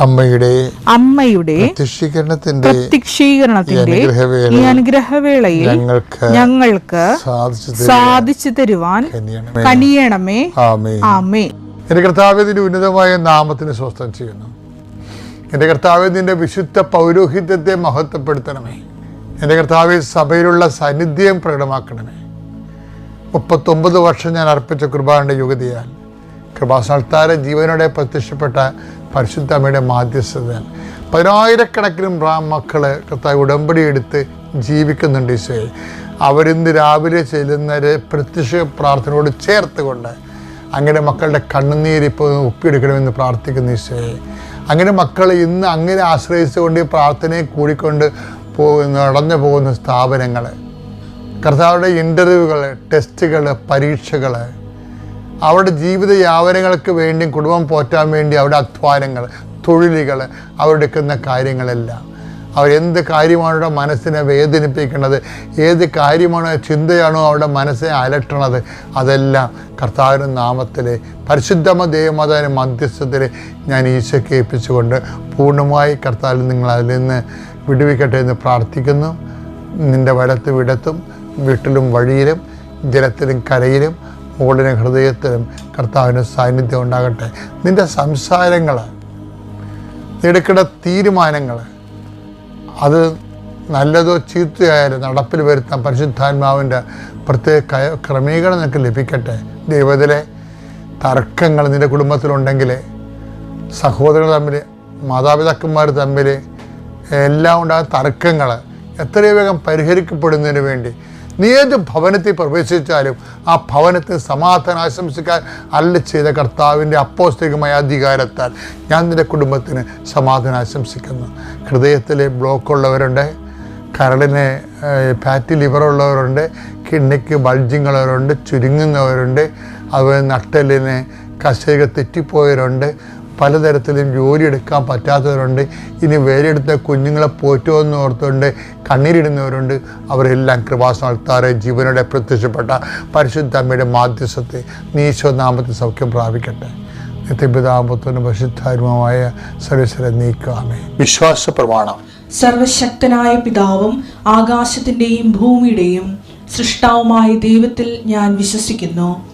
അമ്മയുടെ അമ്മയുടെ പ്രത്യക്ഷീകരണത്തിന്റെ പ്രത്യക്ഷീകരണത്തിന്റെ ഈ അനുഗ്രഹവേള അനുഗ്രഹവേളയിൽ ഞങ്ങൾക്ക് ഞങ്ങൾക്ക് സാധിച്ചു തരുവാൻ കനിയണമേ. ആമേ എന്റെ കർത്താവ്യത്തിന്റെ ഉന്നതമായ നാമത്തിന് സ്വസ്ഥം ചെയ്യുന്നു. എന്റെ കർത്താവ് നിന്റെ വിശുദ്ധ പൗരോഹിത്യത്തെ മഹത്വപ്പെടുത്തണമേ. എന്റെ കർത്താവ് സഭയിലുള്ള സാന്നിധ്യം പ്രകടമാക്കണമേ. മുപ്പത്തൊമ്പത് വർഷം ഞാൻ അർപ്പിച്ച കുർബാനയുടെ യുഗതിയാൽ കൃപാസ്ഥാന ജീവനോടെ പ്രത്യക്ഷപ്പെട്ട പരിശുദ്ധ അമ്മയുടെ മാധ്യസ്ഥതയാൽ പതിനായിരക്കണക്കിന് മക്കൾ കർത്താവ് ഉടമ്പടി എടുത്ത് ജീവിക്കുന്നുണ്ട് ഈശോയെ അവരിന്ന് രാവിലെ ചെല്ലുന്നവരെ പ്രത്യക്ഷ പ്രാർത്ഥനയോട് ചേർത്തുകൊണ്ട് അങ്ങനെ മക്കളുടെ കണ്ണുനീര് ഇപ്പോൾ ഒപ്പിയെടുക്കണമെന്ന് പ്രാർത്ഥിക്കുന്നു ഈശോയെ. അങ്ങനെ മക്കൾ ഇന്ന് അങ്ങനെ ആശ്രയിച്ചുകൊണ്ട് ഈ പ്രാർത്ഥനയെ കൂടിക്കൊണ്ട് പോകുന്ന നടന്നു പോകുന്ന സ്ഥാപനങ്ങൾ കർത്താവുടെ ഇന്റർവ്യൂകൾ ടെസ്റ്റുകൾ പരീക്ഷകൾ അവരുടെ ജീവിത യാവനങ്ങൾക്ക് വേണ്ടിയും കുടുംബം പോറ്റാൻ വേണ്ടി അവരുടെ അധ്വാനങ്ങൾ തൊഴിലുകൾ അവരെടുക്കുന്ന കാര്യങ്ങളെല്ലാം. അവരെന്ത് കാര്യമാണ് അവരുടെ മനസ്സിനെ വേദനിപ്പിക്കുന്നത് ഏത് കാര്യമാണോ ചിന്തയാണോ അവരുടെ മനസ്സിനെ അലട്ടണത് അതെല്ലാം കർത്താവിന്റെ നാമത്തിൽ പരിശുദ്ധമ ദേവമാതാവിന്റെ മധ്യസ്ഥത്തിൽ ഞാൻ ഈശോയ്ക്ക് ഏൽപ്പിച്ചുകൊണ്ട് പൂർണമായി കർത്താവിൽ നിങ്ങൾ അതിൽ നിന്ന് വിടുവിക്കട്ടെ എന്ന് പ്രാർത്ഥിക്കുന്നു. നിന്റെ വലത്ത് വിടത്തും വീട്ടിലും വഴിയിലും ജലത്തിലും കരയിലും മുകളിലും ഹൃദയത്തിലും കർത്താവിന് സാന്നിധ്യം ഉണ്ടാകട്ടെ. നിന്റെ സംസാരങ്ങൾ എടുക്കേണ്ട തീരുമാനങ്ങൾ അത് നല്ലതോ ചീത്തയായാലും നടപ്പിൽ വരുത്താൻ പരിശുദ്ധാത്മാവിന്റെ പ്രത്യേക ക്രമീകരണം നിനക്ക് ലഭിക്കട്ടെ. ദൈവത്തിലെ തർക്കങ്ങൾ നിന്റെ കുടുംബത്തിലുണ്ടെങ്കിൽ സഹോദരങ്ങൾ തമ്മിൽ മാതാപിതാക്കന്മാർ തമ്മിൽ എല്ലാം ഉണ്ടായ തർക്കങ്ങൾ എത്രയും വേഗം പരിഹരിക്കപ്പെടുന്നതിന് വേണ്ടി നീ ഏത് ഭവനത്തിൽ പ്രവേശിച്ചാലും ആ ഭവനത്തിന് സമാധാനം ആശംസിക്കാൻ അല്ല ചെയ്ത കർത്താവിന്റെ അപ്പോസ്തികമായ അധികാരത്താൽ ഞാൻ നിന്റെ കുടുംബത്തിന് സമാധാനം ആശംസിക്കുന്നു. ഹൃദയത്തിലെ ബ്ലോക്ക് ഉള്ളവരുണ്ട് കരളിന് ഫാറ്റി ലിവർ ഉള്ളവരുണ്ട് കിഡ്നിക്ക് ബൾജിങ് ഉള്ളവരുണ്ട് ചുരുങ്ങുന്നവരുണ്ട് അതുപോലെ നട്ടലിന് കശേക തെറ്റിപ്പോയവരുണ്ട് പലതരത്തിലും ജോലി എടുക്കാൻ പറ്റാത്തവരുണ്ട്. ഇനി വേരെടുത്ത കുഞ്ഞുങ്ങളെ പോറ്റുമെന്ന് ഓർത്തുകൊണ്ട് കണ്ണീരിടുന്നവരുണ്ട്. അവരെല്ലാം കൃപാസനത്താറെ ജീവനോടെ പ്രത്യക്ഷപ്പെട്ട പരിശുദ്ധ അമ്മയുടെ മാധ്യസ്ഥത്തെ നീശോനാമത്തെ സൗഖ്യം പ്രാപിക്കട്ടെ. നിത്യപിതാപത്വനും പരിശുദ്ധാരുമായ സർവീശ്വരെ നീക്കാമേ വിശ്വാസ പ്രമാണം. സർവശക്തനായ പിതാവും ആകാശത്തിന്റെയും ഭൂമിയുടെയും സൃഷ്ടാവുമായ ദൈവത്തിൽ ഞാൻ വിശ്വസിക്കുന്നു.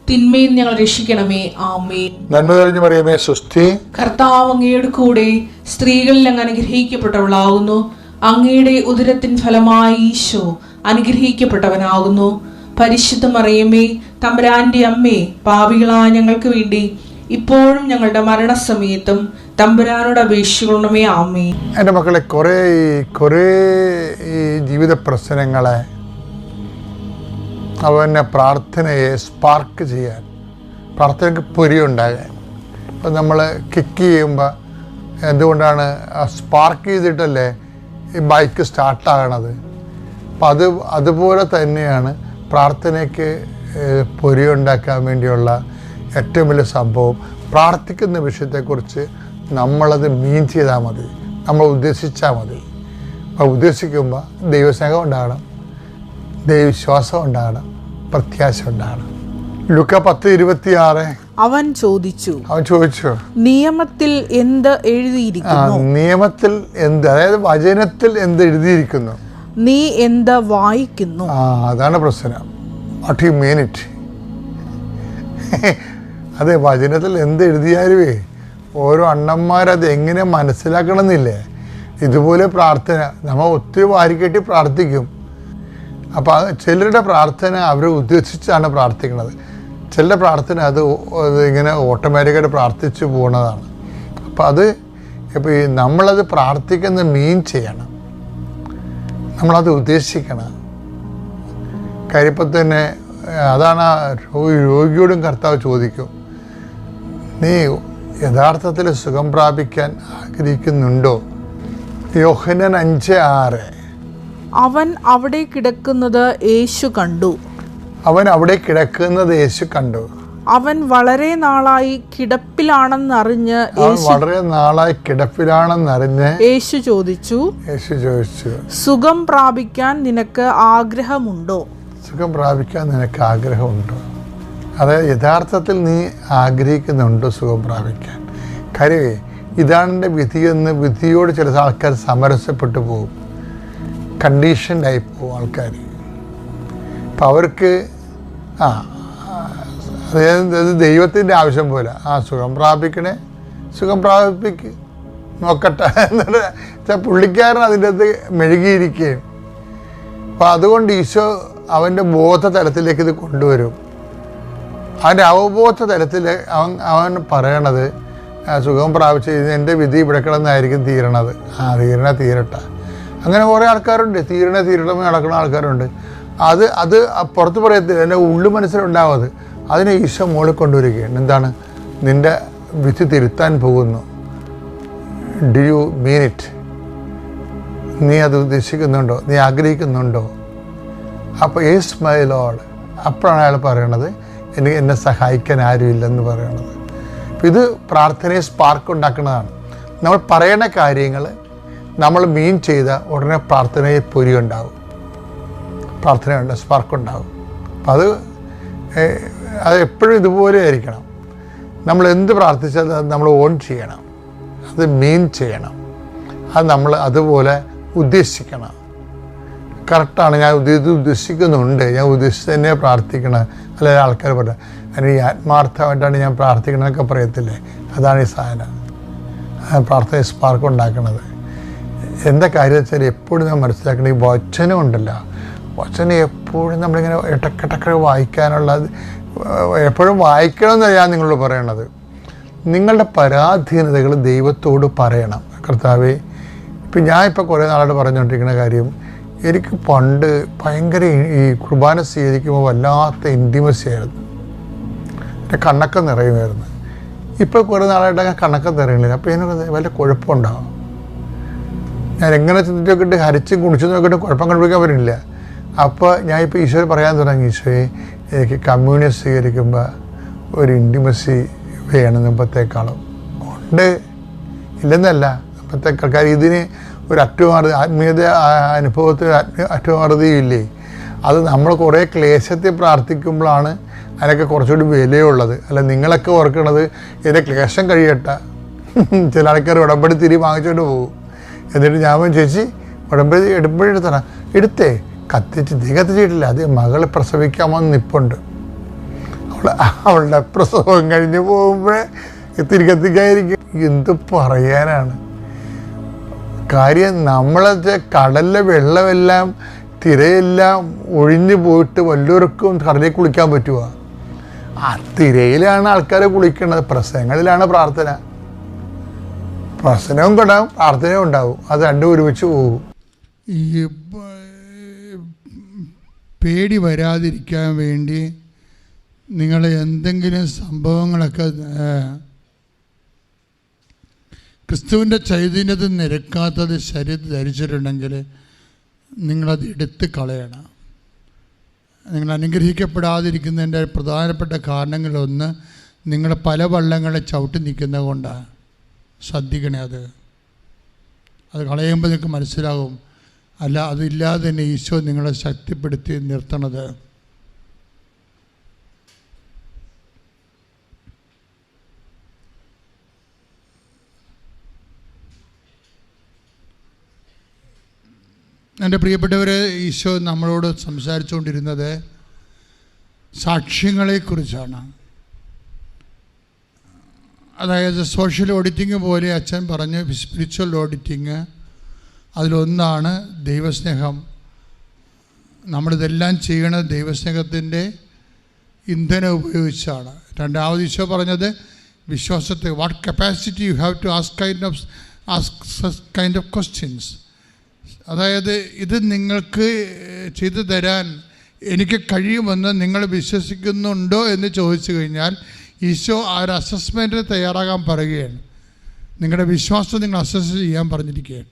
തിന്മയിൽ ഞങ്ങൾ രക്ഷിക്കണമേ. ആമേൻ. നന്മ തെളിഞ്ഞു മറിയമേ സുസ്ഥി കർത്താവ് അങ്ങയുടെ കൂടെ സ്ത്രീകളിൽ അങ്ങ് അനുഗ്രഹിക്കപ്പെട്ടവളാകുന്നു. അങ്ങയുടെ ഉദരത്തിൻ ഫലമായി ഈശോ അനുഗ്രഹിക്കപ്പെട്ടവനാകുന്നു. പരിശുദ്ധ മറിയമ്മേ തമ്പുരാന്റെ അമ്മേ പാപികളായ ഞങ്ങൾക്ക് വേണ്ടി ഇപ്പോഴും ഞങ്ങളുടെ മരണസമയത്തും തമ്പുരാനോട് അപേക്ഷിക്കണമേ. ആമേ എന്റെ മക്കളെ കുറേ കുറേ ഈ ജീവിത പ്രശ്നങ്ങളെ അവനെ പ്രാർത്ഥനയെ സ്പാർക്ക് ചെയ്യാൻ പ്രാർത്ഥനയ്ക്ക് പൊരി ഉണ്ടാകാൻ. ഇപ്പം നമ്മൾ കിക്ക് ചെയ്യുമ്പോൾ എന്തുകൊണ്ടാണ് സ്പാർക്ക് ചെയ്തിട്ടല്ലേ ഈ ബൈക്ക് സ്റ്റാർട്ടാകണത് അപ്പം അത് അതുപോലെ തന്നെയാണ് പ്രാർത്ഥനയ്ക്ക് പൊരിയുണ്ടാക്കാൻ വേണ്ടിയുള്ള ഏറ്റവും വലിയ സംഭവം. പ്രാർത്ഥിക്കുന്ന വിഷയത്തെക്കുറിച്ച് നമ്മളത് മീൻ ചെയ്താൽ മതി. നമ്മൾ ഉദ്ദേശിച്ചാൽ മതി. അപ്പോൾ ഉദ്ദേശിക്കുമ്പോൾ ദൈവസ്നേഹം ഉണ്ടാകണം. ദൈവവിശ്വാസം ഉണ്ടാകണം പ്രത്യാശ ഉണ്ടാകണം. ലുക്ക പത്ത് ഇരുപത്തിയാറ്. അവൻ ചോദിച്ചു അവൻ ചോദിച്ചു നിയമത്തിൽ എന്ത് എഴുതിയിരിക്കുന്നു? നിയമത്തിൽ എന്ത് അതായത് വചനത്തിൽ എന്ത് എഴുതിയിരിക്കുന്നു? നീ എന്ത് വായിക്കുന്നു? ആ അതാണ് പ്രശ്നം. വാട്ട് യു മീൻ ഇറ്റ് അതെ വചനത്തിൽ എന്ത് എഴുതിയാലുവേ ഓരോ അണ്ണന്മാരത് എങ്ങനെ മനസ്സിലാക്കണമെന്നില്ലേ? ഇതുപോലെ പ്രാർത്ഥന നമ്മൾ ഒത്തിരി വാരിക്കെട്ടി പ്രാർത്ഥിക്കും. അപ്പോൾ ചിലരുടെ പ്രാർത്ഥന അവർ ഉദ്ദേശിച്ചാണ് പ്രാർത്ഥിക്കുന്നത്. ചിലരുടെ പ്രാർത്ഥന അത് ഇങ്ങനെ ഓട്ടോമാറ്റിക്കായിട്ട് പ്രാർത്ഥിച്ചു പോകുന്നതാണ് അപ്പോൾ അത് ഇപ്പോൾ ഈ നമ്മളത് പ്രാർത്ഥിക്കുന്ന മീൻ ചെയ്യണം. നമ്മളത് ഉദ്ദേശിക്കണം. കാര്യപ്പം തന്നെ അതാണ് രോഗിയോടും കർത്താവ് ചോദിക്കും. നീ യഥാർത്ഥത്തിൽ സുഖം പ്രാപിക്കാൻ ആഗ്രഹിക്കുന്നുണ്ടോ? യോഹനൻ അഞ്ച് ആറ്. അവൻ അവിടെ കിടക്കുന്നത് യേശു കണ്ടു. അവൻ അവിടെ കിടക്കുന്നത് യേശു കണ്ടു. അവൻ വളരെ നാളായി കിടപ്പിലാണെന്നറിഞ്ഞ് വളരെ നാളായി കിടപ്പിലാണെന്നറിഞ്ഞ് യേശു ചോദിച്ചു യേശു ചോദിച്ചു സുഖം പ്രാപിക്കാൻ നിനക്ക് ആഗ്രഹമുണ്ടോ? സുഖം പ്രാപിക്കാൻ നിനക്ക് ആഗ്രഹമുണ്ടോ? അതായത് യഥാർത്ഥത്തിൽ നീ ആഗ്രഹിക്കുന്നുണ്ടോ സുഖം പ്രാപിക്കാൻ? കാര്യമേ ഇതാണ് എന്റെ വിധിയെന്ന് വിധിയോട് ചില ആൾക്കാർ സമരസപ്പെട്ടു പോകും കണ്ടീഷൻഡായി പോകും ആൾക്കാർ അപ്പം അവർക്ക് ആ അതായത് അത് ദൈവത്തിന്റെ ആവശ്യം പോലെ ആ സുഖം പ്രാപിക്കണേ സുഖം പ്രാപിക്ക് നോക്കട്ടെ എന്നിട്ട് പുള്ളിക്കാരൻ അതിന്റെ അകത്ത് മെഴുകിയിരിക്കുകയും. അപ്പം അതുകൊണ്ട് ഈശോ അവന്റെ ബോധ തലത്തിലേക്ക് ഇത് കൊണ്ടുവരും. അവന്റെ അവബോധ തലത്തിൽ അവൻ അവൻ പറയണത് സുഖം പ്രാപിച്ചു എന്റെ വിധി ഇവിടെ കിടന്നായിരിക്കും തീരണത്. ആ തീരണ തീരട്ടെ. അങ്ങനെ കുറേ ആൾക്കാരുണ്ട്. തീരണ തീരണമേ നടക്കുന്ന ആൾക്കാരുണ്ട്. അത് അത് പുറത്ത് പറയത്തില്ല. എന്റെ ഉള്ളു മനസ്സിലുണ്ടാവാതെ അത് അതിനെ ഈശോ മുകളിൽ കൊണ്ടുവരികയാണ്. എന്താണ്? നിന്റെ വിധി തിരുത്താൻ പോകുന്നു. ഡു യു മീൻ ഇറ്റ് നീ അത് ഉദ്ദേശിക്കുന്നുണ്ടോ? നീ ആഗ്രഹിക്കുന്നുണ്ടോ? അപ്പോൾ ഏസ് മൈ ലോഡ് അപ്പോഴാണ് അയാൾ പറയണത് എനിക്ക് എന്നെ സഹായിക്കാൻ ആരുമില്ലെന്ന് പറയണത്. ഇത് പ്രാർത്ഥനയെ സ്പാർക്ക് ഉണ്ടാക്കുന്നതാണ്. നമ്മൾ പറയണ കാര്യങ്ങൾ നമ്മൾ മീൻ ചെയ്ത ഉടനെ പ്രാർത്ഥനയിൽ പൊരി ഉണ്ടാവും. പ്രാർത്ഥനയുണ്ട് സ്പാർക്ക് ഉണ്ടാവും. അപ്പം അത് അത് എപ്പോഴും ഇതുപോലെ ആയിരിക്കണം. നമ്മൾ എന്ത് പ്രാർത്ഥിച്ചാലും അത് നമ്മൾ ഓൺ ചെയ്യണം. അത് മീൻ ചെയ്യണം. അത് നമ്മൾ അതുപോലെ ഉദ്ദേശിക്കണം. കറക്റ്റാണ് ഞാൻ ഇത് ഉദ്ദേശിക്കുന്നുണ്ട്. ഞാൻ ഉദ്ദേശിച്ച് തന്നെ പ്രാർത്ഥിക്കണം അല്ലെങ്കിൽ ആൾക്കാർ പറഞ്ഞു അതിന് ആത്മാർത്ഥമായിട്ടാണ് ഞാൻ പ്രാർത്ഥിക്കണമെന്നൊക്കെ പറയത്തില്ലേ? അതാണ് ഈ സാധനം. പ്രാർത്ഥന സ്പാർക്ക് ഉണ്ടാക്കുന്നത് എന്താ കാര്യം വെച്ചാൽ എപ്പോഴും ഞാൻ മനസ്സിലാക്കണം ഈ വചനം ഉണ്ടല്ലോ. വചനം എപ്പോഴും നമ്മളിങ്ങനെ ഇടക്കിടക്ക് വായിക്കാനുള്ള എപ്പോഴും വായിക്കണമെന്നാണ് ഞാൻ നിങ്ങളോട് പറയണത്. നിങ്ങളുടെ പരാധീനതകൾ ദൈവത്തോട് പറയണം. കർത്താവേ ഇപ്പം ഞാൻ ഇപ്പോൾ കുറേ നാളായിട്ട് പറഞ്ഞുകൊണ്ടിരിക്കുന്ന കാര്യം എനിക്ക് പണ്ട് ഭയങ്കര ഈ- കുർബാന സ്വീകരിക്കുമ്പോൾ വല്ലാത്ത ഇന്റിമസി ആയിരുന്നു. എന്റെ കണ്ണൊക്കെ നിറയുമായിരുന്നു. ഇപ്പോൾ കുറേ നാളായിട്ട് ഞാൻ കണ്ണൊക്കെ നിറയുന്നില്ല. അപ്പോൾ എനിക്ക് വല്ല കുഴപ്പമുണ്ടാവും ഞാൻ എങ്ങനെ ചിന്തിച്ചൊക്കെ ഹരിച്ചും കുണിച്ചും നോക്കിയിട്ട് കുഴപ്പം കണ്ടുപിടിക്കാൻ പറ്റില്ല അപ്പോൾ ഞാൻ ഇപ്പോൾ ഈശോയെ പറയാൻ തുടങ്ങി ഈശോയെ എനിക്ക് കമ്മ്യൂണിസ്റ്റ് സ്വീകരിക്കുമ്പോൾ ഒരു ഇന്റിമസി വേണം മുമ്പത്തേക്കാളും ഉണ്ട്. ഇല്ലെന്നല്ല മുമ്പത്തേക്കാൾ കാര്യം ഇതിന് ഒരു അറ്റുമാറുതി ആത്മീയത അനുഭവത്തിൽ അറ്റുമാറുതിയും ഇല്ലേ? അത് നമ്മൾ കുറേ ക്ലേശത്തിൽ പ്രാർത്ഥിക്കുമ്പോഴാണ് അതിനൊക്കെ കുറച്ചുകൂടി വിലയുള്ളത്. അല്ല നിങ്ങളൊക്കെ ഓർക്കണത് ഇതിന്റെ ക്ലേശം കഴിയട്ടെ. ചില ആൾക്കാർ ഉടമ്പടി തിരി വാങ്ങിച്ചുകൊണ്ട് പോകും. എന്നിട്ട് ഞാൻ ചേച്ചി ഉടമ്പടി എടുപ്പോഴെടുത്തണം എടുത്തേ. കത്തിച്ച് തീ കത്തിച്ചിട്ടില്ല. അത് മകളെ പ്രസവിക്കാമെന്ന് നിപ്പുണ്ട്. അവൾ അവളുടെ പ്രസവം കഴിഞ്ഞ് പോകുമ്പോഴേ തിരി കത്തിക്കായിരിക്കും എന്ത് പറയാനാണ്? കാര്യം നമ്മളെ കടലിലെ വെള്ളമെല്ലാം തിരയെല്ലാം ഒഴിഞ്ഞു പോയിട്ട് വല്ലവർക്കും കടലിൽ കുളിക്കാൻ പറ്റുമോ ആ തിരയിലാണ് ആൾക്കാരെ കുളിക്കുന്നത് പ്രസവങ്ങളിലാണ് പ്രാർത്ഥന. പ്രസനവും കൊണ്ടാവും പ്രാർത്ഥനയും ഉണ്ടാവും. അത് രണ്ടും ഒരുമിച്ച് പോകും. ഈ പേടി വരാതിരിക്കാൻ വേണ്ടി നിങ്ങൾ എന്തെങ്കിലും സംഭവങ്ങളൊക്കെ ക്രിസ്തുവിന്റെ ചൈതന്യത്തിൽ നിരക്കാത്തത് ശരീരത്തിൽ ധരിച്ചിട്ടുണ്ടെങ്കിൽ നിങ്ങളത് എടുത്ത് കളയണം. നിങ്ങൾ അനുഗ്രഹിക്കപ്പെടാതിരിക്കുന്നതിന്റെ പ്രധാനപ്പെട്ട കാരണങ്ങളൊന്ന് നിങ്ങൾ പല വള്ളങ്ങളെ ചവിട്ടി നിൽക്കുന്നത് കൊണ്ടാണ്. ശ്രദ്ധിക്കണേ അത്. അത് കളയുമ്പോൾ നിങ്ങൾക്ക് മനസ്സിലാകും അല്ല അതില്ലാതെ തന്നെ ഈശോ നിങ്ങളെ ശക്തിപ്പെടുത്തി നിർത്തണത്. എന്റെ പ്രിയപ്പെട്ടവരെ ഈശോ നമ്മളോട് സംസാരിച്ചുകൊണ്ടിരുന്നത് സാക്ഷ്യങ്ങളെക്കുറിച്ചാണ്. അതായത് സോഷ്യൽ ഓഡിറ്റിംഗ് പോലെ അച്ഛൻ പറഞ്ഞ് സ്പിരിച്വൽ ഓഡിറ്റിങ് അതിലൊന്നാണ് ദൈവസ്നേഹം. നമ്മളിതെല്ലാം ചെയ്യണത് ദൈവസ്നേഹത്തിന്റെ ഇന്ധനം ഉപയോഗിച്ചാണ്. രണ്ടാമത് ഈശോ പറഞ്ഞത് വിശ്വാസത്തെ what capacity you have to ask kind of ask kind of questions അതായത് ഇത് നിങ്ങൾക്ക് ചെയ്തു തരാൻ എനിക്ക് കഴിയുമെന്ന് നിങ്ങൾ വിശ്വസിക്കുന്നുണ്ടോ എന്ന് ചോദിച്ചു കഴിഞ്ഞാൽ ഈശോ ആ ഒരു അസസ്മെന്റിന് തയ്യാറാകാൻ പറയുകയാണ്. നിങ്ങളുടെ വിശ്വാസം നിങ്ങൾ അസസ് ചെയ്യാൻ പറഞ്ഞിരിക്കുകയാണ്.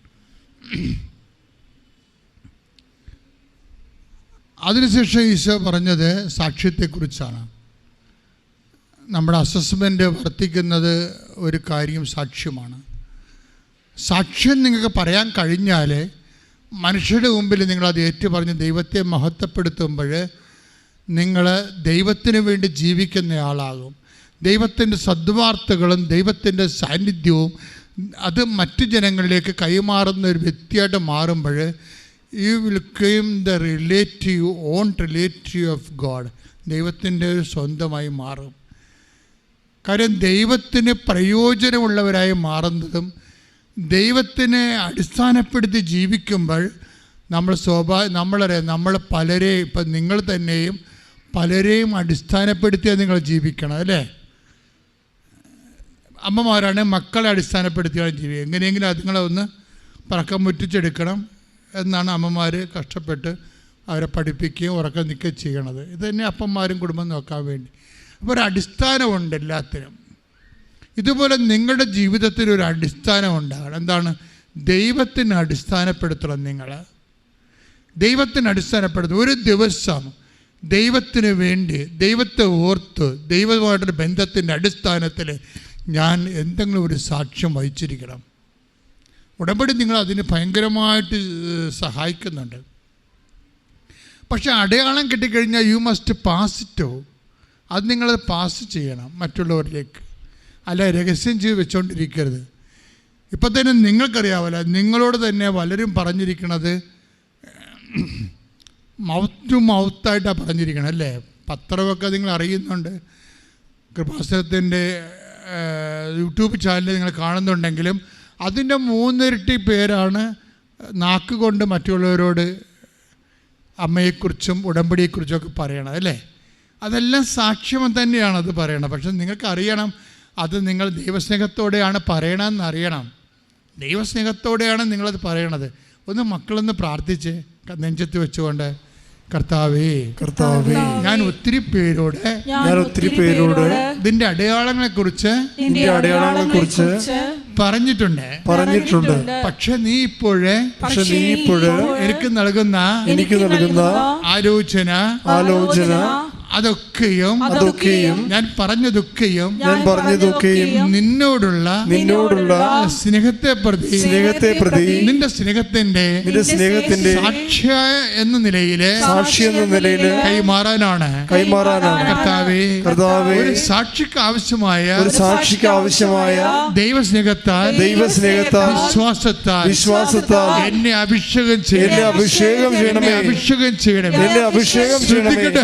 അതിനുശേഷം ഈശോ പറഞ്ഞത് സാക്ഷ്യത്തെക്കുറിച്ചാണ്. നമ്മുടെ അസസ്മെന്റ് വർത്തിക്കുന്നത് ഒരു കാര്യം സാക്ഷ്യമാണ് സാക്ഷ്യം നിങ്ങൾക്ക് പറയാൻ കഴിഞ്ഞാൽ മനുഷ്യരുടെ മുമ്പിൽ നിങ്ങളത് ഏറ്റുപറഞ്ഞ് ദൈവത്തെ മഹത്വപ്പെടുത്തുമ്പോൾ നിങ്ങൾ ദൈവത്തിന് വേണ്ടി ജീവിക്കുന്ന ആളാകും. ദൈവത്തിന്റെ സദ്വാർത്തകളും ദൈവത്തിന്റെ സാന്നിധ്യവും അത് മറ്റു ജനങ്ങളിലേക്ക് കൈമാറുന്ന ഒരു വ്യക്തിയായിട്ട് മാറുമ്പോൾ you will claim the relative on relative of God ദൈവത്തിന്റെ ഒരു സ്വന്തമായി മാറും. കാര്യം ദൈവത്തിന് പ്രയോജനമുള്ളവരായി മാറുന്നതും ദൈവത്തിനെ അടിസ്ഥാനപ്പെടുത്തി ജീവിക്കുമ്പോൾ നമ്മൾ സ്വാഭാ നമ്മളെ നമ്മൾ പലരെയും ഇപ്പം നിങ്ങൾ തന്നെയും പലരെയും അടിസ്ഥാനപ്പെടുത്തിയാണ് നിങ്ങൾ ജീവിക്കണം അല്ലേ? അമ്മമാരാണ് മക്കളെ അടിസ്ഥാനപ്പെടുത്തിയാണ് ജീവിക്കുക. എങ്ങനെയെങ്കിലും അതുങ്ങളെ ഒന്ന് പറക്കം മുറ്റിച്ചെടുക്കണം എന്നാണ് അമ്മമാർ കഷ്ടപ്പെട്ട് അവരെ പഠിപ്പിക്കുകയും ഉറക്കം നിൽക്കുകയും ചെയ്യണത്. ഇത് തന്നെ അപ്പന്മാരും കുടുംബം നോക്കാൻ വേണ്ടി. അപ്പോൾ ഒരു അടിസ്ഥാനമുണ്ട് എല്ലാത്തിനും. ഇതുപോലെ നിങ്ങളുടെ ജീവിതത്തിൽ ഒരു അടിസ്ഥാനം ഉണ്ടാകണം. എന്താണ്? ദൈവത്തിന് അടിസ്ഥാനപ്പെടുത്തണം നിങ്ങൾ. ദൈവത്തിന് അടിസ്ഥാനപ്പെടുത്തണം. ഒരു ദിവസം ദൈവത്തിന് വേണ്ടി ദൈവത്തെ ഓർത്ത് ദൈവമായിട്ടൊരു ബന്ധത്തിന്റെ അടിസ്ഥാനത്തിൽ ഞാൻ എന്തെങ്കിലും ഒരു സാക്ഷ്യം വഹിച്ചിരിക്കണം. ഉടമ്പടി നിങ്ങൾ അതിന് ഭയങ്കരമായിട്ട് സഹായിക്കുന്നുണ്ട്. പക്ഷെ അടയാളം കിട്ടിക്കഴിഞ്ഞാൽ യു മസ്റ്റ് പാസ് ഇറ്റോ അത് നിങ്ങളത് പാസ് ചെയ്യണം മറ്റുള്ളവരിലേക്ക്. അല്ല രഹസ്യം ചെയ്ത് വെച്ചുകൊണ്ടിരിക്കരുത് ഇപ്പം തന്നെ നിങ്ങൾക്കറിയാവല്ല നിങ്ങളോട് തന്നെ പലരും പറഞ്ഞിരിക്കണത് മൗത്ത് ടു മൗത്തായിട്ടാണ് പറഞ്ഞിരിക്കണം അല്ലേ? പത്രമൊക്കെ നിങ്ങൾ അറിയുന്നുണ്ട്. കൃപാസനത്തിന്റെ യൂട്യൂബ് ചാനൽ നിങ്ങൾ കാണുന്നുണ്ടെങ്കിലും അതിന്റെ മൂന്നിരട്ടി പേരാണ് നാക്ക് കൊണ്ട് മറ്റുള്ളവരോട് അമ്മയെക്കുറിച്ചും ഉടമ്പടിയെക്കുറിച്ചും ഒക്കെ പറയണത് അല്ലേ? അതെല്ലാം സാക്ഷ്യം തന്നെയാണ് അത് പറയണത്. പക്ഷെ നിങ്ങൾക്കറിയണം അത് നിങ്ങൾ ദൈവസ്നേഹത്തോടെയാണ് പറയണമെന്ന് അറിയണം. ദൈവസ്നേഹത്തോടെയാണ് നിങ്ങളത് പറയണത്. ഒന്ന് മക്കളൊന്ന് പ്രാർത്ഥിച്ച് നെഞ്ചത്ത് വെച്ചുകൊണ്ട് കർത്താവേ കർത്താവേ ഞാൻ ഒത്തിരി പേരോട് ഞാൻ ഒത്തിരി പേരോട് ഇതിന്റെ അടയാളങ്ങളെ കുറിച്ച് അടയാളങ്ങളെ കുറിച്ച് പറഞ്ഞിട്ടുണ്ട്. പറഞ്ഞിട്ടുണ്ട്. പക്ഷെ നീ ഇപ്പോഴേ പക്ഷെ നീ ഇപ്പോഴേ എനിക്ക് നൽകുന്ന എനിക്ക് നൽകുന്ന ആലോചന ആലോചന അതൊക്കെയും അതൊക്കെയും ഞാൻ പറഞ്ഞതൊക്കെയും ഞാൻ പറഞ്ഞതൊക്കെയും നിന്നോടുള്ള നിന്നോടുള്ള സ്നേഹത്തെ പ്രതി സ്നേഹത്തെ പ്രതി നിന്റെ സ്നേഹത്തിന്റെ നിന്റെ സ്നേഹത്തിന്റെ സാക്ഷ്യ എന്ന നിലയിൽ സാക്ഷി എന്ന നിലയിൽ കൈമാറാനാണ് കൈമാറാനാണ് കർത്താവേ കർത്താവേ ഒരു സാക്ഷിക്ക് ആവശ്യമായ ഒരു സാക്ഷിക്ക് ആവശ്യമായ ദൈവസ്നേഹത്താൽ ദൈവസ്നേഹത്താൽ വിശ്വാസത്താൽ വിശ്വാസത്താൽ എന്നെ അഭിഷേകം എന്നെ ചെയ്യണമേ. അഭിഷേകം എന്നെ ചെയ്യണമേ അഭിഷേകം ചെയ്യണമേ. എന്നെ അഭിഷേകം ചെയ്യണമേ. ശ്രദ്ധിക്കട്ടെ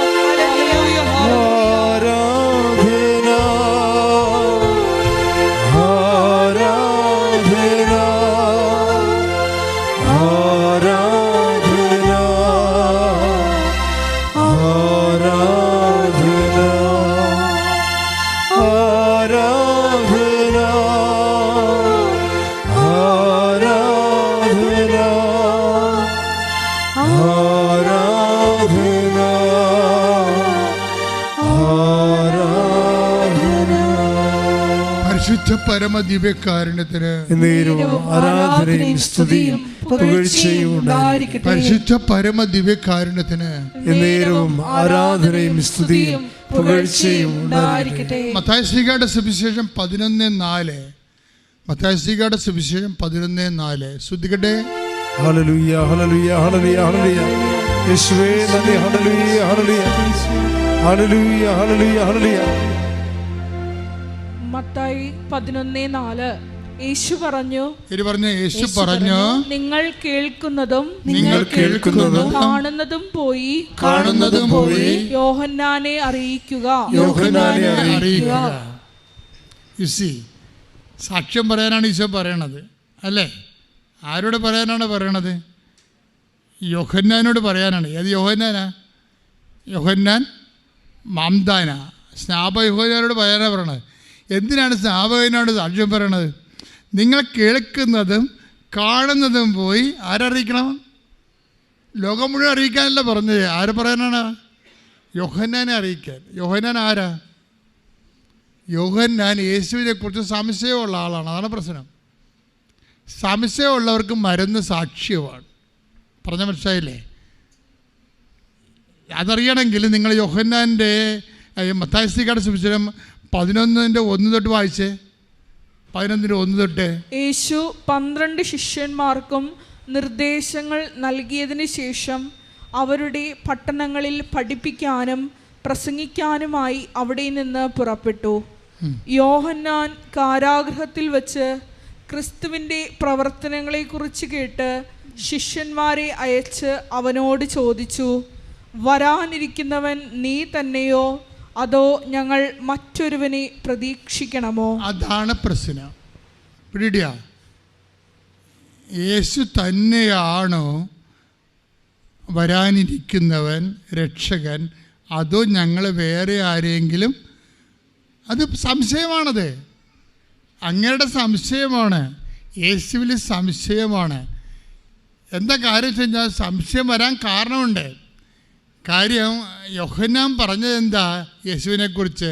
പരിശുദ്ധ പരമ ആരാധനയും സ്തുതിയും പുകഴ്ചയും ഉണ്ടായിരിക്കട്ടെ. പരിശുദ്ധ പരമദിവ്യകാരുണ്യത്തിന് എന്നേരവും ആരാധനയും സ്തുതിയും പുകഴ്ചയും ഉണ്ടായിരിക്കട്ടെ. മത്തായ ശ്രീകാരുടെ സുവിശേഷം പതിനൊന്ന് നാല്. മത്തായ സുവിശേഷം പതിനൊന്ന് നാല്. ശ്രദ്ധിക്കട്ടെ. Hallelujah hallelujah hallelujah hallelujah. യേശുവേ നന്ദി. Hallelujah hallelujah. Hallelujah hallelujah hallelujah. Mathai പതിനൊന്ന് നാല്. യേശു പറഞ്ഞു പറഞ്ഞു യേശു പറഞ്ഞു നിങ്ങൾ കേൾക്കുന്നതും നിങ്ങൾ കേൾക്കുന്നതും കാണുന്നതും പോയി കാണുന്നതും പോയി യോഹന്നാനെ അറിയിക്കുക. യോഹന്നാനെ അറിയിക്കുക. സാക്ഷ്യം പറയാനാണ് ഈശോ പറയണത് അല്ലേ? ആരോട് പറയാനാണ് പറയണത്? യോഹന്നാനോട് പറയാനാണ്. ഏത് യോഹന്നാനാ? യോഹന്നാൻ മാംദാന. സ്നാപ യോഹന്നാനോട് പറയാനാണ് പറയണത്. എന്തിനാണ് സ്നാപകനോട് സാക്ഷ്യം പറയണത്? നിങ്ങൾ കേൾക്കുന്നതും കാണുന്നതും പോയി ആരറിയിക്കണം? ലോകം മുഴുവൻ അറിയിക്കാനല്ല പറഞ്ഞത്. ആര് പറയാനാണ് യോഹന്നാനെ അറിയിക്കാൻ. യോഹന്നാൻ ആരാ? യോഹന്നാൻ യേശുവിനെ കുറിച്ച് സംശയമുള്ള ആളാണ്. അതാണ് പ്രശ്നം. സംശയമുള്ളവർക്ക് മരുന്ന് സാക്ഷ്യമാണ്. പറഞ്ഞ മനസ്സിലായില്ലേ? അതറിയണമെങ്കിൽ നിങ്ങൾ യോഹന്നാന്റെ മത്തായസ്തിക്കാട് സുവിശേഷം പതിനൊന്നിന്റെ ഒന്ന് തൊട്ട് വായിച്ചേ. പതിനൊന്നിന്റെ ഒന്ന് തൊട്ട്. യേശു പന്ത്രണ്ട് ശിഷ്യന്മാർക്കും നിർദ്ദേശങ്ങൾ നൽകിയതിന് ശേഷം അവരുടെ പട്ടണങ്ങളിൽ പഠിപ്പിക്കാനും പ്രസംഗിക്കാനുമായി അവിടെ നിന്ന് പുറപ്പെട്ടു. യോഹന്നാൻ കാരാഗ്രഹത്തിൽ വച്ച് ക്രിസ്തുവിന്റെ പ്രവർത്തനങ്ങളെക്കുറിച്ച് കേട്ട് ശിഷ്യന്മാരെ അയച്ച് അവനോട് ചോദിച്ചു വരാനിരിക്കുന്നവൻ നീ തന്നെയോ? അതോ ഞങ്ങൾ മറ്റൊരുവനെ പ്രതീക്ഷിക്കണമോ? അതാണ് പ്രശ്നം. പിടിയ യേശു തന്നെയാണോ വരാനിരിക്കുന്നവൻ രക്ഷകൻ? അതോ ഞങ്ങൾ വേറെ ആരെങ്കിലും? അത് സംശയമാണത്. അങ്ങയുടെ സംശയമാണ്. യേശുവിൽ സംശയമാണ്. എന്താ കാര്യം വെച്ച് കഴിഞ്ഞാൽ സംശയം വരാൻ കാരണമുണ്ട്. കാര്യം യോഹന്നാൻ പറഞ്ഞത് എന്താ യേശുവിനെക്കുറിച്ച്?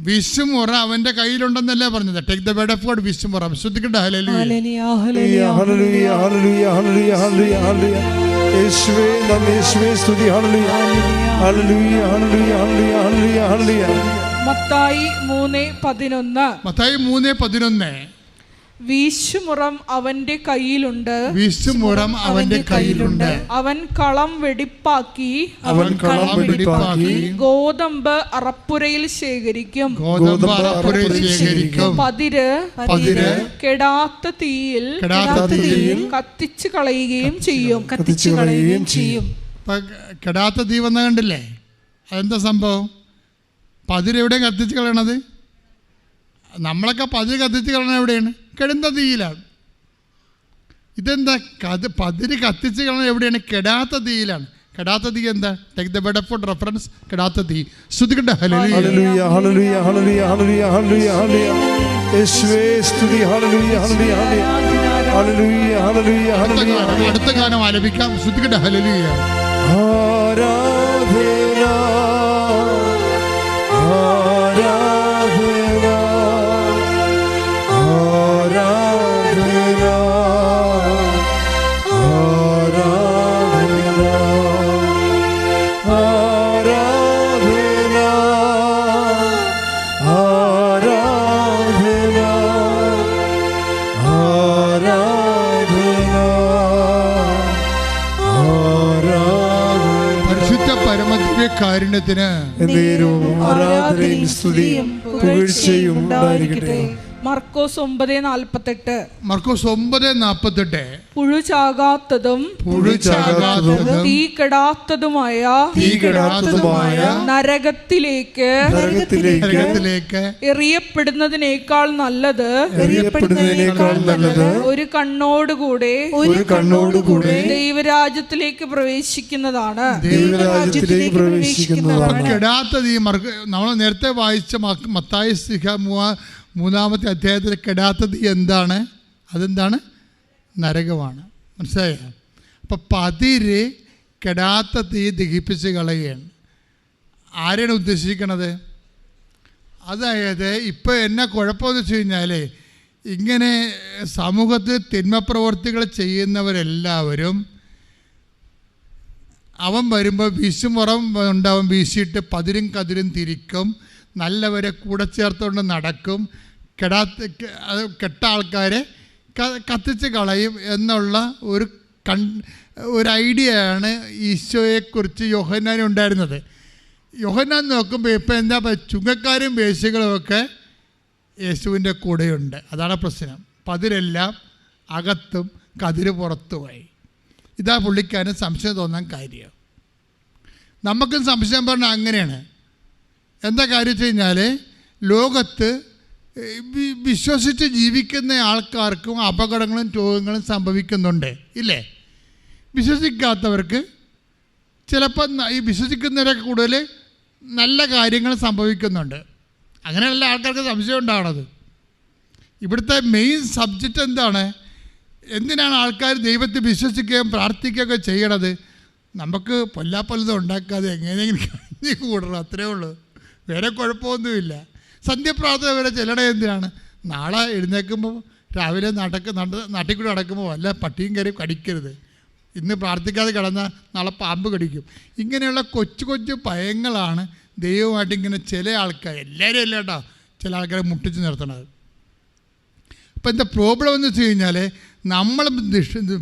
വിശുമുറ അവന്റെ കയ്യിലുണ്ടെന്നല്ലേ പറഞ്ഞത്. Take the bed of God വിശുമുറ. ശ്രദ്ധിക്കട്ടെ hallelujah hallelujah hallelujah hallelujah hallelujah hallelujah hallelujah യേശുവേ നന്ദി. യേശുവേ സ്തുതി. Hallelujah hallelujah hallelujah hallelujah hallelujah hallelujah Mathai മൂന്ന് പതിനൊന്ന്. മത്തായി മൂന്ന് പതിനൊന്ന്. വീശുമുറം അവന്റെ കയ്യിലുണ്ട്. വീശുമുറം അവന്റെ കയ്യിലുണ്ട്. അവൻ കളം വെടിപ്പാക്കി. അവൻ കളം വെടിപ്പാക്കി. ഗോതമ്പ് അറപ്പുരയിൽ ശേഖരിക്കും. ഗോതമ്പ് അറപ്പുരയിൽ ശേഖരിക്കും. പതിര് പതിര് കെടാത്ത തീയിൽ കെടാത്ത തീയിൽ കത്തിച്ചു കളയുകയും ചെയ്യും. കത്തിച്ചു കളയുകയും ചെയ്യും. കെടാത്ത തീ വന്ന കണ്ടില്ലേ? അതെന്താ സംഭവം? പതിരെവിടെ കത്തിച്ച് കളയണത്? നമ്മളൊക്കെ പതിര് കത്തിച്ച് കളയണത് എവിടെയാണ്? കെടുന്ന തീയിലാണ് ഇതെന്താ? കത് പതിര് കത്തിച്ച് കളഞ്ഞ എവിടെയാണ്? കെടാത്ത തീയിലാണ്. കെടാത്ത തീ എന്താ? Take the bed for reference കെടാത്ത തീ. ശ്രുതിക്കട്ടെ hallelujah. Hallelujah hallelujah hallelujah hallelujah hallelujah യേശുവേ സ്തുതി. Hallelujah hallelujah hallelujah. Hallelujah hallelujah അടുത്ത ഗാനം ആലപിക്കാം. ശ്രുതിക്കട്ടെ ഹല്ലേലൂയ. ആരാധന കാരുണ്യത്തിന് ആരാധനയും സ്തുതിയും പുകഴ്ചയും ഉണ്ടായിരിക്കട്ടെ. മർക്കോസ് ഒമ്പത് നാൽപ്പത്തെട്ട്. മർക്കോസ് ഒമ്പത് നാൽപ്പത്തെട്ട്. പുഴുചാകാത്തതും പുഴുചാകാത്തതും പുഴു ചാകാത്തതും തീ കെടാത്തതുമായ തീ കെടാത്തതുമായ നരകത്തിലേക്ക് നരകത്തിലേക്ക് എറിയപ്പെടുന്നതിനേക്കാൾ നല്ലത് എറിയപ്പെടുന്നതിനേക്കാൾ നല്ലത് ഒരു കണ്ണോടുകൂടെ ഒരു കണ്ണോടുകൂടെ ദൈവരാജ്യത്തിലേക്ക് പ്രവേശിക്കുന്നതാണ്. ദൈവരാജ്യത്തിലേക്ക് പ്രവേശിക്കുന്നതാണ്. കെടാത്തത് ഈ മർക്ക് നമ്മൾ നേരത്തെ വായിച്ച മത്തായ സിഹ മൂന്നാമത്തെ അധ്യായത്തിൽ കെടാത്തത് എന്താണ്? അതെന്താണ്? നരകമാണ്. മനസ്സിലായോ? അപ്പം പതിര് കെടാത്ത തീ ദഹിപ്പിച്ച് കളയുകയാണ്. ആരെയാണ് ഉദ്ദേശിക്കണത് അതായത് ഇപ്പോൾ എന്നെ കുഴപ്പമെന്ന് വെച്ച് കഴിഞ്ഞാൽ ഇങ്ങനെ സമൂഹത്തിൽ തിന്മപ്രവർത്തികൾ ചെയ്യുന്നവരെല്ലാവരും അവൻ വരുമ്പോൾ വിശുമുറം ഉണ്ടാവും വീശിയിട്ട് പതിരും കതിരും തിരിക്കും. നല്ലവരെ കൂടെ ചേർത്തുകൊണ്ട് നടക്കും. കെടാത്ത അത് കെട്ട ആൾക്കാരെ കത്തിച്ച് കളയും എന്നുള്ള ഒരു കൺ ഒരു ഐഡിയയാണ് ഈശോയെക്കുറിച്ച് യോഹന്നാൻ ഉണ്ടായിരുന്നത്. യോഹന്നാൻ നോക്കുമ്പോൾ ഇപ്പം എന്താ പറയുക ചുങ്കക്കാരും വേശികളും ഒക്കെ യേശുവിന്റെ കൂടെയുണ്ട്. അതാണ് പ്രശ്നം. പതിരെല്ലാം അകത്തും കതിര് പുറത്തുമായി. ഇതാ പുള്ളിക്കാരൻ സംശയം തോന്നാൻ കാര്യം. നമുക്കും സംശയം പറഞ്ഞാൽ അങ്ങനെയാണ്. എന്താ കാര്യം വെച്ച് കഴിഞ്ഞാൽ ലോകത്ത് വിശ്വസിച്ച് ജീവിക്കുന്ന ആൾക്കാർക്കും അപകടങ്ങളും രോഗങ്ങളും സംഭവിക്കുന്നുണ്ട്. ഇല്ലേ? വിശ്വസിക്കാത്തവർക്ക് ചിലപ്പോൾ ഈ വിശ്വസിക്കുന്നവരൊക്കെ കൂടുതൽ നല്ല കാര്യങ്ങൾ സംഭവിക്കുന്നുണ്ട്. അങ്ങനെയുള്ള ആൾക്കാർക്ക് സംശയം ഉണ്ടാവണത്. ഇവിടുത്തെ മെയിൻ സബ്ജക്റ്റ് എന്താണ്? എന്തിനാണ് ആൾക്കാർ ദൈവത്തെ വിശ്വസിക്കുകയും പ്രാർത്ഥിക്കുകയൊക്കെ ചെയ്യണത്? നമുക്ക് പൊല്ലാപ്പൊല്ലതും ഉണ്ടാക്കാതെ എങ്ങനെയെങ്കിലും കൂടണം അത്രേ ഉള്ളൂ. വേറെ കുഴപ്പമൊന്നുമില്ല. സന്ധ്യപ്രാർത്ഥന വരെ ചെല്ലണേ എന്തിനാണ്? നാളെ എഴുന്നേൽക്കുമ്പോൾ രാവിലെ നടക്ക് നട നാട്ടിക്കൂടെ നടക്കുമ്പോൾ വല്ല പട്ടിയും കയറി കടിക്കരുത്. ഇന്ന് പ്രാർത്ഥിക്കാതെ കിടന്നാൽ നാളെ പാമ്പ് കടിക്കും. ഇങ്ങനെയുള്ള കൊച്ചു കൊച്ചു ഭയങ്ങളാണ് ദൈവമായിട്ട് ഇങ്ങനെ ചില ആൾക്കാർ എല്ലാവരും അല്ല കേട്ടോ ചില ആൾക്കാരെ മുട്ടിച്ച് നിർത്തണത് അപ്പം എന്താ പ്രോബ്ലം എന്ന് വെച്ച് കഴിഞ്ഞാൽ നമ്മൾ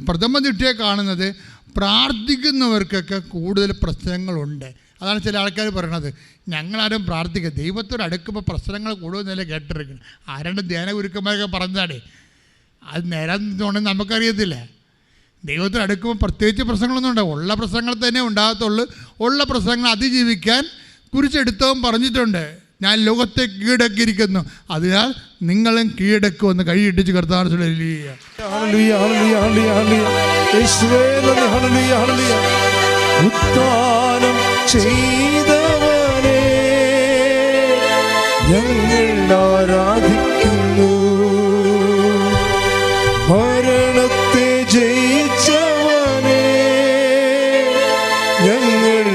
പ്രഥമ ദിഷ്ടിയെ കാണുന്നത് പ്രാർത്ഥിക്കുന്നവർക്കൊക്കെ കൂടുതൽ പ്രശ്നങ്ങളുണ്ട്. അതാണ് ചില ആൾക്കാർ പറയണത്. ഞങ്ങളാരും പ്രാർത്ഥിക്കുക ദൈവത്തോട് അടുക്കുമ്പോൾ പ്രശ്നങ്ങൾ കൂടുതലല്ലേ കേട്ടിരിക്കണം. ആരാണ്ട് ധ്യാന ഗുരുക്കന്മാരൊക്കെ പറഞ്ഞതാണ്. അത് നേരം നേരാന്ന് നമുക്കറിയത്തില്ല. ദൈവത്തോട് അടുക്കുമ്പോൾ പ്രത്യേകിച്ച് പ്രശ്നങ്ങളൊന്നും ഉണ്ടാവും ഉള്ള പ്രശ്നങ്ങൾ തന്നെ ഉണ്ടാകത്തുള്ളൂ. ഉള്ള പ്രശ്നങ്ങൾ അതിജീവിക്കാൻ കുറിച്ചെടുത്തവും പറഞ്ഞിട്ടുണ്ട്. ഞാൻ ലോകത്തെ കീഴടക്കിയിരിക്കുന്നു. അതിനാൽ നിങ്ങളും കീഴടക്കുമെന്ന് കൈയിട്ടിച്ച് കർത്താൻ ഹല്ലേലൂയ, ആരാധിക്കുന്നു. ജയിച്ചവനെ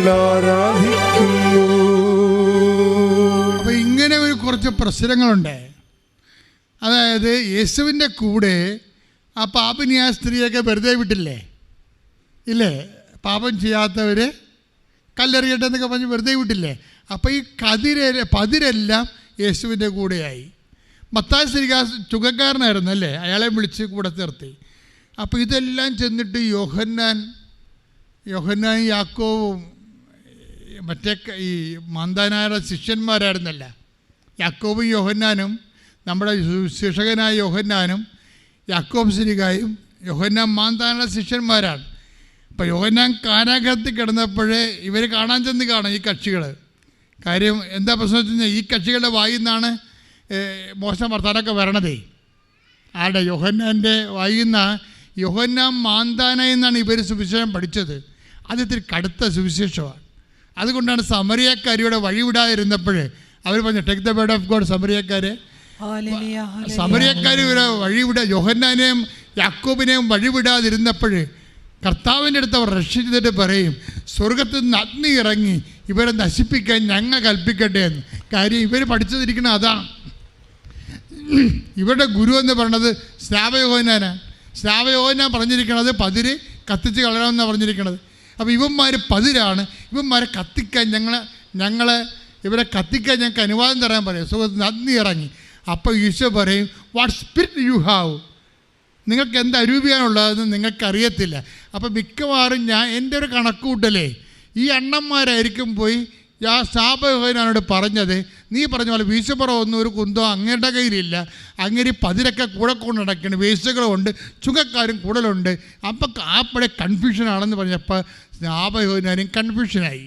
ആരാധിക്കുന്നു. ഇങ്ങനെ കുറച്ച് പ്രശ്നങ്ങളുണ്ട്. അതായത് യേശുവിന്റെ കൂടെ ആ പാപിനി ആ സ്ത്രീയൊക്കെ വെറുതെ വിട്ടില്ലേ? ഇല്ലേ? പാപം ചെയ്യാത്തവർ കല്ലെറിയട്ടെ എന്നൊക്കെ പറഞ്ഞ് വെറുതെ വിട്ടില്ലേ? അപ്പോൾ ഈ കതിര പതിരെല്ലാം യേശുവിന്റെ കൂടെയായി. മത്തായ ശ്രീകാസ് ചുഖക്കാരനായിരുന്നു അല്ലേ? അയാളെ വിളിച്ച് കൂടെ നിർത്തി. അപ്പോൾ ഇതെല്ലാം ചെന്നിട്ട് യോഹന്നാൻ യോഹന്നാൻ യാക്കോവും മറ്റേ ഈ മന്ദാനായ ശിഷ്യന്മാരായിരുന്നല്ല. യാക്കോബും യോഹന്നാനും നമ്മുടെ ശിക്ഷകനായ യോഹന്നാനും യാക്കോബ് ശ്രീകായും യോഹന്നാൻ മാന്താനുള്ള ശിഷ്യന്മാരാണ്. അപ്പോൾ യോഹന്നാൻ കാരാഗ്രഹത്തിൽ കിടന്നപ്പോഴേ ഇവർ കാണാൻ ചെന്ന് കാണും ഈ കക്ഷികൾ കാര്യം എന്താ പ്രശ്നം വെച്ച് കഴിഞ്ഞാൽ ഈ കക്ഷികളുടെ വായിൽ നിന്നാണ് മോശം വർത്താനമൊക്കെ വരണതേ. ആടെ യോഹന്നാന്റെ വായിൽ നിന്ന് യോഹന്നാൻ മാന്താന എന്നാണ് ഇവർ സുവിശേഷം പഠിച്ചത്. അത് ഇത്തിരി കടുത്ത സുവിശേഷമാണ്. അതുകൊണ്ടാണ് സമരിയക്കാരിയുടെ വഴിവിടാതിരുന്നപ്പോൾ അവർ പറഞ്ഞു take the bird of God സമരിയക്കാരെ. സമരിയക്കാർ വഴിവിടാ വഴിവിട യോഹന്നാനെയും യാക്കോബിനെയും വഴിവിടാതിരുന്നപ്പോൾ കർത്താവിന്റെ അടുത്ത് അവർ രക്ഷിച്ചിട്ട് പറയും സ്വർഗത്തിൽ നിന്ന് അഗ്നി ഇറങ്ങി ഇവരെ നശിപ്പിക്കാൻ ഞങ്ങൾ കൽപ്പിക്കട്ടെ എന്ന്. കാര്യം ഇവർ പഠിച്ചതിരിക്കണം അതാണ് ഇവരുടെ ഗുരു എന്ന് പറയുന്നത് സ്നാപയോഹനാനാണ് സ്നാപയോഹനാൻ പറഞ്ഞിരിക്കണത് പതിര് കത്തിച്ച് കളയണമെന്നാണ് പറഞ്ഞിരിക്കണത്. അപ്പോൾ ഇവന്മാർ പതിരാണ് ഇവന്മാരെ കത്തിക്കാൻ ഞങ്ങൾ ഞങ്ങളെ ഇവരെ കത്തിക്കാൻ ഞങ്ങൾക്ക് അനുവാദം തരാൻ പറയും. സുഖത്ത് നന്ദി ഇറങ്ങി. അപ്പോൾ ഈശോ പറയും വാട്ട് സ്പിരിറ്റ് യു ഹാവ് നിങ്ങൾക്ക് എന്ത് അരൂപിയാണുള്ളതെന്ന് നിങ്ങൾക്കറിയത്തില്ല. അപ്പോൾ മിക്കവാറും ഞാൻ എന്റെ ഒരു കണക്കുകൂട്ടലേ ഈ അണ്ണന്മാരായിരിക്കും പോയി ആ സ്ഥാപകനോട് പറഞ്ഞത്. നീ പറഞ്ഞ പോലെ വീശുപുറം ഒന്നും ഒരു കുന്തോ അങ്ങയുടെ കയ്യിലില്ല. അങ്ങനെ പതിരൊക്കെ കൂടെ കൊണ്ട് നടക്കണം. വേസ്റ്റുകളുണ്ട് ചുങ്കക്കാരും കൂടുതലുണ്ട് അപ്പം ആപ്പടെ കൺഫ്യൂഷനാണെന്ന് പറഞ്ഞപ്പോൾ സ്നാപകനും കൺഫ്യൂഷനായി